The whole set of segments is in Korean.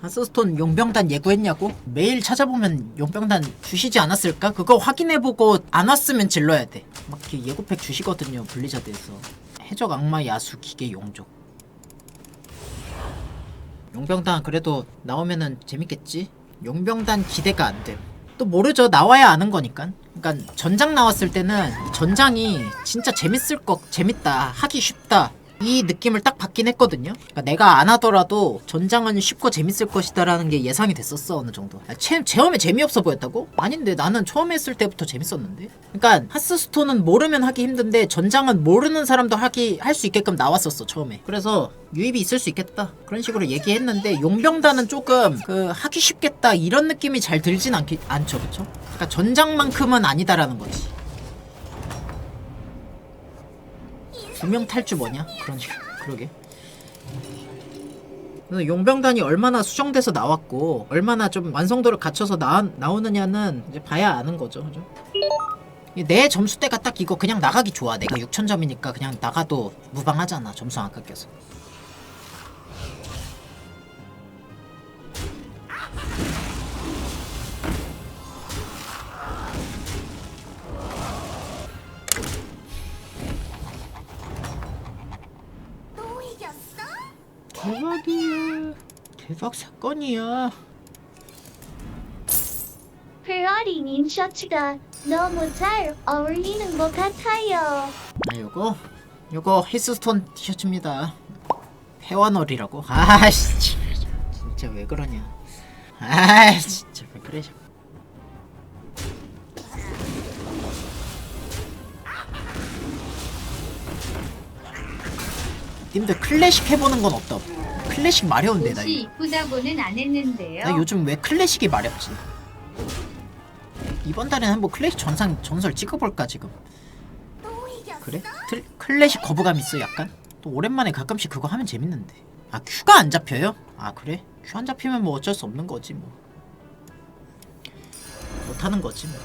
하스스톤 용병단 예고했냐고? 매일 찾아보면 용병단 주시지 않았을까? 그거 확인해보고 안 왔으면 질러야 돼. 막 이렇게 예고팩 주시거든요, 블리자드에서. 해적 악마 야수 기계 용족. 용병단 그래도 나오면은 재밌겠지? 용병단 기대가 안 돼. 또 모르죠. 나와야 아는 거니까. 그러니까 전장 나왔을 때는 이 전장이 진짜 재밌을 거 재밌다 하기 쉽다 이 느낌을 딱 받긴 했거든요. 그러니까 내가 안 하더라도 전장은 쉽고 재밌을 것이다라는 게 예상이 됐었어 어느 정도. 아, 처, 처음에 재미없어 보였다고? 아닌데 나는 처음 했을 때부터 재밌었는데. 그러니까 하스스톤은 모르면 하기 힘든데 전장은 모르는 사람도 하기 할 수 있게끔 나왔었어 처음에. 그래서 유입이 있을 수 있겠다 그런 식으로 얘기했는데 용병단은 조금 그 하기 쉽겠다 이런 느낌이 잘 들진 않기 않죠, 그쵸? 그러니까 전장만큼은 아니다라는 거지. 두명 탈주 뭐냐? 식. 그러게. 용병단이 얼마나 수정돼서 나왔고 얼마나 좀 완성도를 갖춰서 나, 나오느냐는 이제 봐야 아는 거죠. 그죠? 이내 점수대가 딱 이거 그냥 나가기 좋아. 내가 6천점이니까 그냥 나가도 무방하잖아. 점수 안 깎여서. 대박 사건이야. 페라리님 셔츠가 너무 잘 어울리는 것 같아요. 아 요거 요거 헬스스톤 티셔츠입니다 회원월이라고 아씨 진짜 왜 그러냐 아 진짜 왜 그래 자꾸. 님들 클래식 해보는 건 없다 클래식 마려운데 나, 옷이 이거. 이쁘다고는 안 했는데요. 나 요즘 왜 클래식이 마렵지 이번 달에는 한번 클래식 전상 전설 찍어볼까 지금? 그래? 틀, 클래식 거부감 있어 약간? 또 오랜만에 가끔씩 그거 하면 재밌는데 아 큐가 안 잡혀요? 아 그래? 큐 안 잡히면 뭐 어쩔 수 없는 거지 뭐 못하는 거지 뭐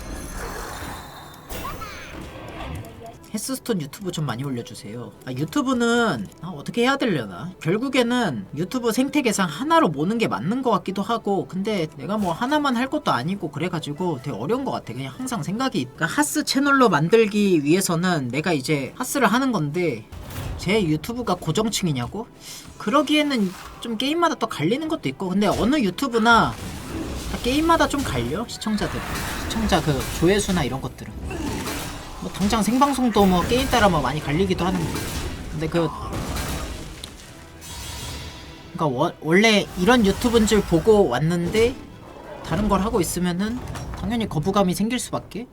헬스스톤 유튜브 좀 많이 올려주세요. 아 유튜브는 아, 어떻게 해야 되려나? 결국에는 유튜브 생태 계상 하나로 모는 게 맞는 것 같기도 하고 근데 내가 뭐 하나만 할 것도 아니고 그래가지고 되게 어려운 것 같아. 그냥 항상 생각이. 그러니까 하스 채널로 만들기 위해서는 내가 이제 하스를 하는 건데 제 유튜브가 고정층이냐고? 그러기에는 좀 게임마다 또 갈리는 것도 있고 근데 어느 유튜브나 다 게임마다 좀 갈려? 시청자들. 시청자 그 조회수나 이런 것들은 뭐 당장 생방송도 뭐 게임 따라 뭐 많이 갈리기도 하는데 근데 그 워, 원래 이런 유튜브인 줄 보고 왔는데 다른 걸 하고 있으면은 당연히 거부감이 생길 수밖에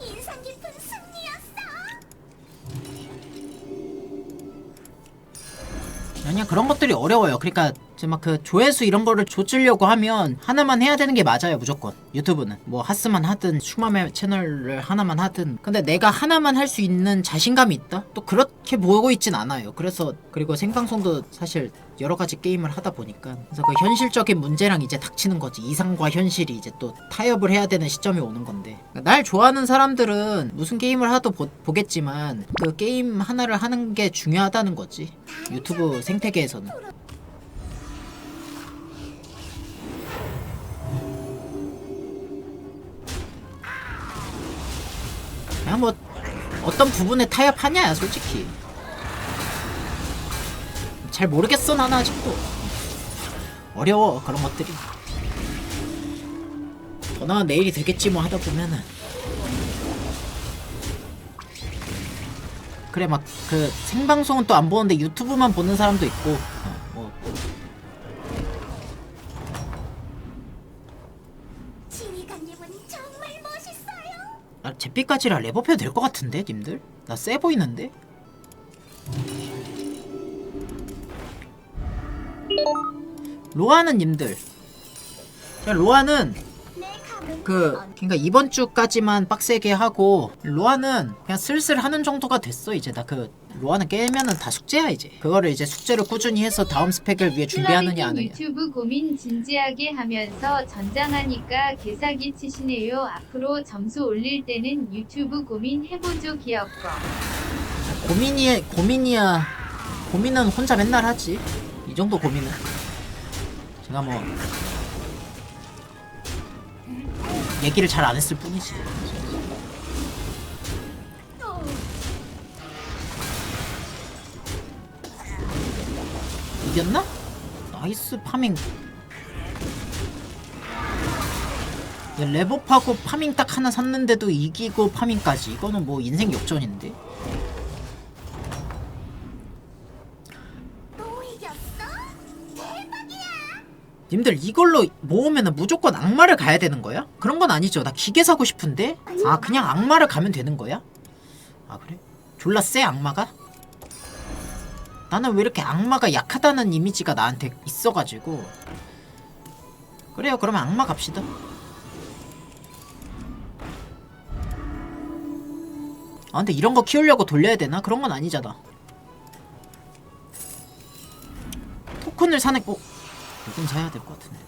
인상. 아니야 그런 것들이 어려워요. 그러니까 이제 막 그 조회수 이런 거를 조지려고 하면 하나만 해야 되는 게 맞아요 무조건. 유튜브는. 뭐 하스만 하든 슈마메 채널을 하나만 하든. 근데 내가 하나만 할 수 있는 자신감이 있다? 또 그렇게 보고 있진 않아요. 그래서 그리고 생방송도 사실 여러 가지 게임을 하다 보니까. 그래서 그 현실적인 문제랑 이제 닥치는 거지. 이상과 현실이 이제 또 타협을 해야 되는 시점이 오는 건데. 그러니까 날 좋아하는 사람들은 무슨 게임을 하도 보, 보겠지만 그 게임 하나를 하는 게 중요하다는 거지. 유튜브 생태계에서는 그냥 뭐 어떤 부분에 타협하냐 솔직히. 잘 모르겠어 나는 아직도. 어려워 그런 것들이. 더나 내일이 되겠지 뭐 하다 보면은. 그래 막 그 생방송은 또 안 보는데 유튜브만 보는 사람도 있고. 어, 뭐. 지휘관님은 정말 멋있어요. 나 잿빛까지라 랩업해도 될 것 같은데 님들? 나 세 보이는데? 로아는 님들 자, 로아는 그 그러니까 이번 주까지만 빡세게 하고 로아는 그냥 슬슬 하는 정도가 됐어 이제. 나 그 로아는 깨면은 다 숙제야 이제. 그거를 이제 숙제를 꾸준히 해서 다음 스펙을 위해 준비하느냐 안 하느냐. 유튜브 고민 진지하게 하면서 전장하니까 개사기 치시네요. 앞으로 점수 올릴 때는 유튜브 고민 해보죠 귀엽고. 고민이 고민이야. 고민은 혼자 맨날 하지. 이 정도 고민은. 제가 뭐 얘기를 잘 안 했을 뿐이지. 이겼나? 나이스 파밍. 야, 레버하고 파밍 딱 하나 샀는데도 이기고 파밍까지 이거는 뭐 인생 역전인데. 님들 이걸로 모으면은 무조건 악마를 가야 되는 거야? 그런 건 아니죠. 나 기계 사고 싶은데. 아 그냥 악마를 가면 되는 거야? 아 그래? 졸라 쎄 악마가? 나는 왜 이렇게 악마가 약하다는 이미지가 나한테 있어가지고 그래요 그러면 악마 갑시다 아 근데 이런 거 키우려고 돌려야 되나? 그런 건 아니잖아 토큰을 사는 꼭 이건 사야 될 것 같은데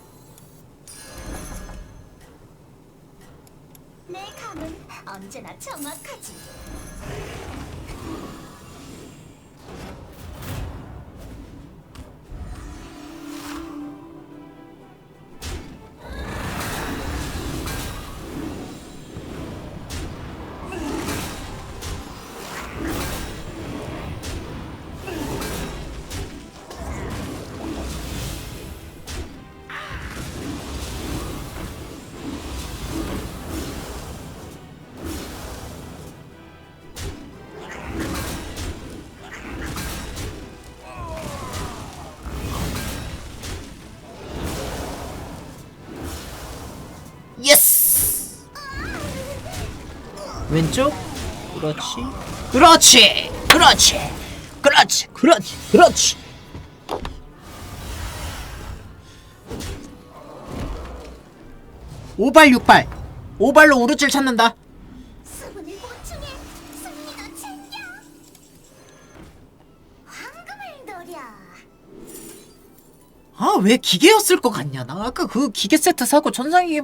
내 감은 언제나 정확하지. 왼쪽? 그렇지. 그렇지 그렇지 그렇지 그렇지 그렇지. 오발 육발. 오발로 우르질 찾는다. 수분을 보충해 승리도 챙겨. 황금을 노려. 아 왜 기계였을 것 같냐? 나 아까 그 기계 세트 사고 전상이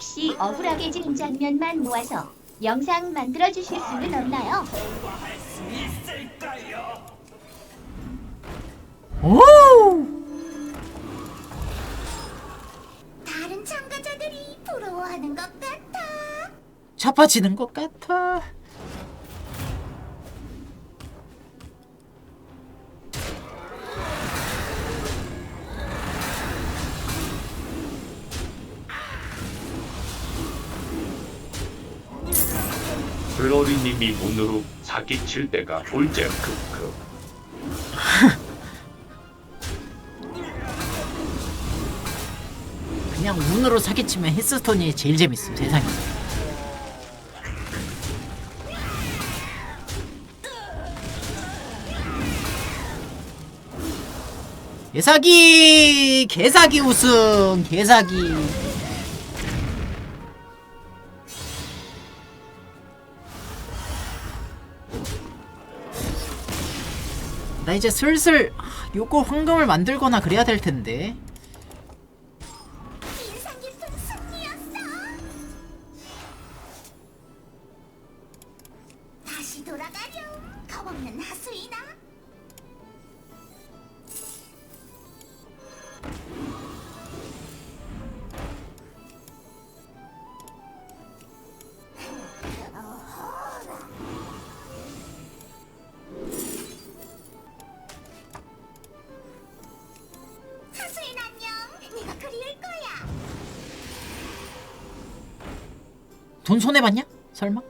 혹시 억울하게 지은 장면만 모아서 영상 만들어 주실 수는 없나요? 오 다른 참가자들이 부러워하는 것 같아. 자빠지는 것 같아 문으로 사기칠 때가 올제 크크. 그냥 운으로 사기치면 히스톤이 제일 재밌음 세상에. 개사기! 개사기 우승! 개사기 나 이제 슬슬 아, 요거 황금을 만들거나 그래야 될 텐데 돈 손해 봤냐? 설마?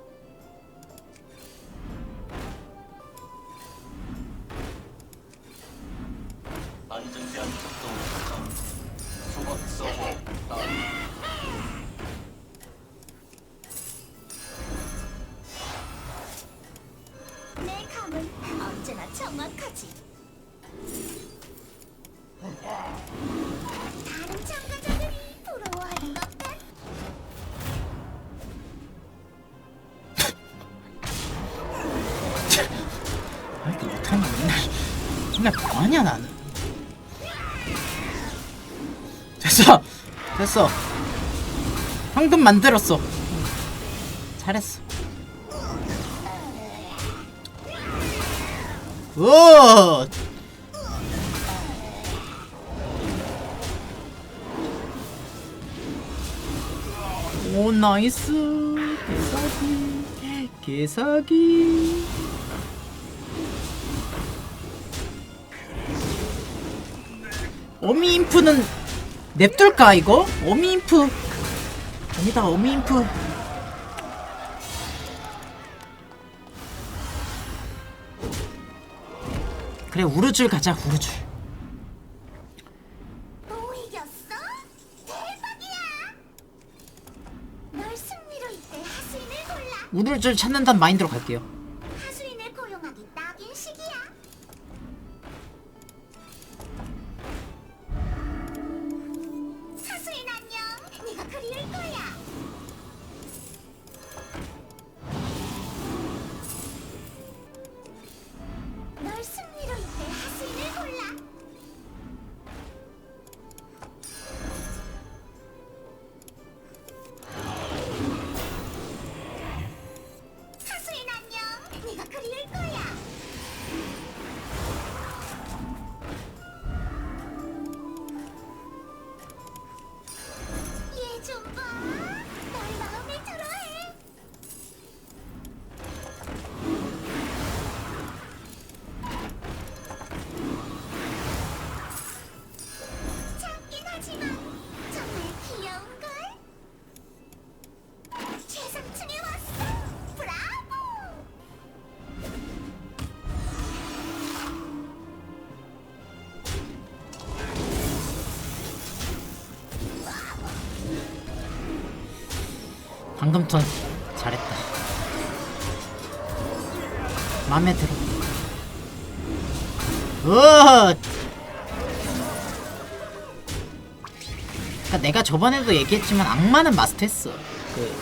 정확하지. 맨날 뭐하냐 나는. 됐어. 됐어. 황금 만들었어. 잘했어. 오 오 나이스. 개사기. 개사기 어미 인프는 냅둘까 이거? 어미 인프 아니다 어미 인프 그래 우르줄 가자 우르줄 또 이겼어? 대박이야! 널 승리로 이끌 하수인을 골라. 우르줄 찾는다는 마인드로 갈게요 턴 잘했다. 마음에 들어. 굿 그러니까 내가 저번에도 얘기했지만 악마는 마스터했어. 그,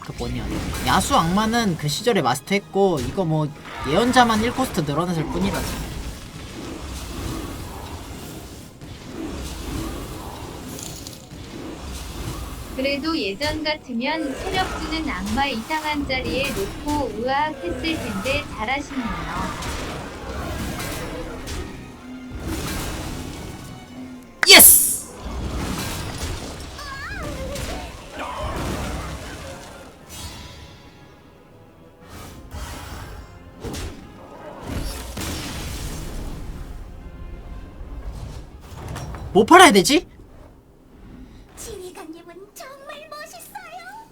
그 뭐냐. 야수 악마는 그 시절에 마스터했고 이거 뭐 예언자만 1코스트 늘어났을 뿐이라서 그래도 예전 같으면 체력 주는 악마 이상한 자리에 놓고 으악 했을 텐데 잘하시네요. 예스! 뭐 팔아야 되지? 지휘관님은 정말 멋있어요.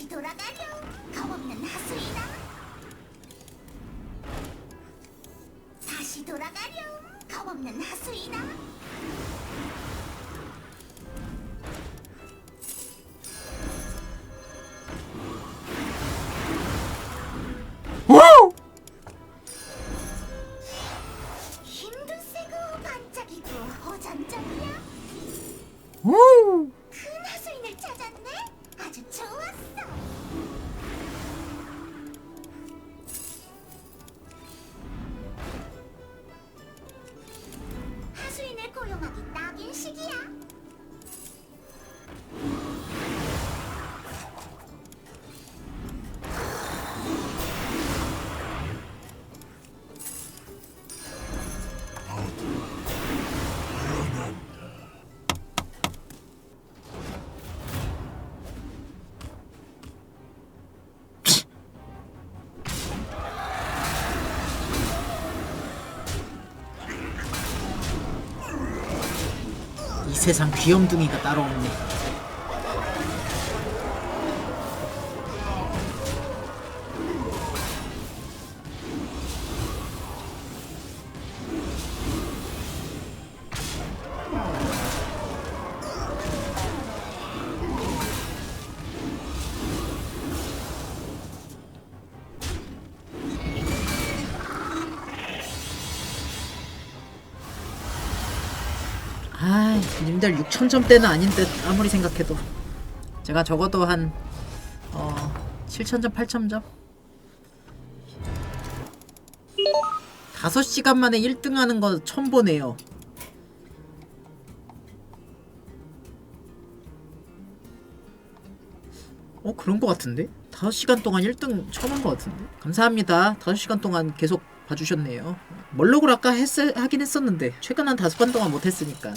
다시 돌아가렴. 겁없는 하수이다. 다시 돌아가렴. 겁없는 하수이다. 세상 귀염둥이가 따로 없네. 님들 6천점대는 아닌 듯 아무리 생각해도 제가 적어도 한 어, 7천점, 8천점 5시간 만에 1등 하는 거 처음 보네요. 어 그런 거 같은데? 5시간 동안 1등 처음 한 거 같은데? 감사합니다. 5시간 동안 계속 봐주셨네요. 멀록을 아까 했, 하긴 했었는데 최근 한 5번 동안 못했으니까